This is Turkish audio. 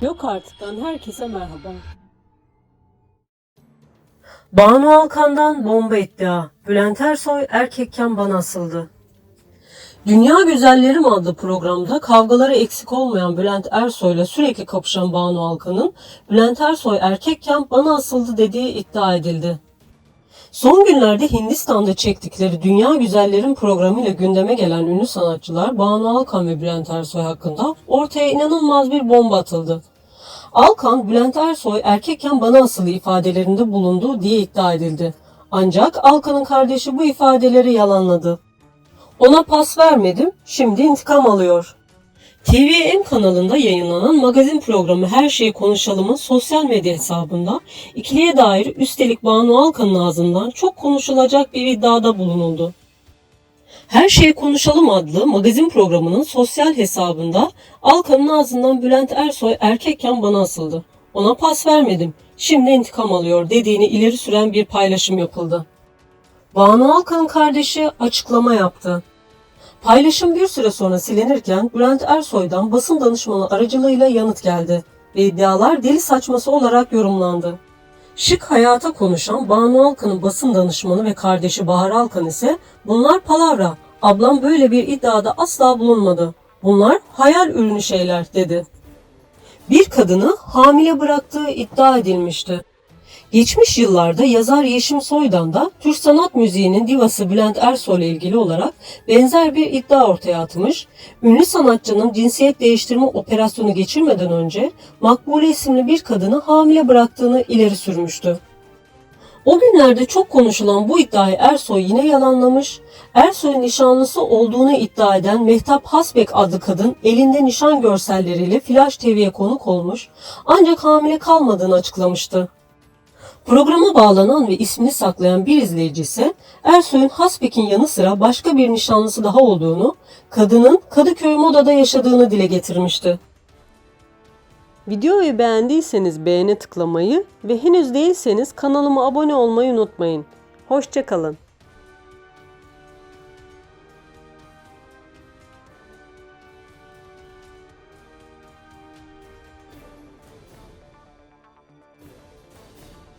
Yok artıktan herkese merhaba. Banu Alkan'dan bomba iddia. Bülent Ersoy erkekken bana asıldı. Dünya Güzellerim adlı programda kavgaları eksik olmayan Bülent Ersoy'la sürekli kapışan Banu Alkan'ın Bülent Ersoy erkekken bana asıldı dediği iddia edildi. Son günlerde Hindistan'da çektikleri Dünya Güzellerim programıyla gündeme gelen ünlü sanatçılar Banu Alkan ve Bülent Ersoy hakkında ortaya inanılmaz bir bomba atıldı. Alkan, Bülent Ersoy erkekken bana asılı ifadelerinde bulundu diye iddia edildi. Ancak Alkan'ın kardeşi bu ifadeleri yalanladı. Ona pas vermedim, şimdi intikam alıyor. TVM kanalında yayınlanan magazin programı Her Şeyi Konuşalım'ın sosyal medya hesabında ikiliye dair üstelik Banu Alkan'ın ağzından çok konuşulacak bir iddiada bulunuldu. Her Şeyi Konuşalım adlı magazin programının sosyal hesabında Alkan'ın ağzından Bülent Ersoy erkekken bana asıldı. Ona pas vermedim, şimdi intikam alıyor dediğini ileri süren bir paylaşım yapıldı. Banu Alkan'ın kardeşi açıklama yaptı. Paylaşım bir süre sonra silinirken Bülent Ersoy'dan basın danışmanı aracılığıyla yanıt geldi ve iddialar deli saçması olarak yorumlandı. Şık hayata konuşan Banu Alkan'ın basın danışmanı ve kardeşi Bahar Alkan ise bunlar palavra, ablam böyle bir iddiada asla bulunmadı. Bunlar hayal ürünü şeyler dedi. Bir kadını hamile bıraktığı iddia edilmişti. Geçmiş yıllarda yazar Yeşim Soydan da Türk sanat müziğinin divası Bülent Ersoy ile ilgili olarak benzer bir iddia ortaya atmış. Ünlü sanatçının cinsiyet değiştirme operasyonu geçirmeden önce Makbule isimli bir kadını hamile bıraktığını ileri sürmüştü. O günlerde çok konuşulan bu iddiayı Ersoy yine yalanlamış. Ersoy'un nişanlısı olduğunu iddia eden Mehtap Hasbek adlı kadın elinde nişan görselleriyle Flash TV'ye konuk olmuş ancak hamile kalmadığını açıklamıştı. Programa bağlanan ve ismini saklayan bir izleyici ise Ersoy'un Hasbek'in yanı sıra başka bir nişanlısı daha olduğunu, kadının Kadıköy Moda'da yaşadığını dile getirmişti. Videoyu beğendiyseniz beğene tıklamayı ve henüz değilseniz kanalıma abone olmayı unutmayın. Hoşçakalın.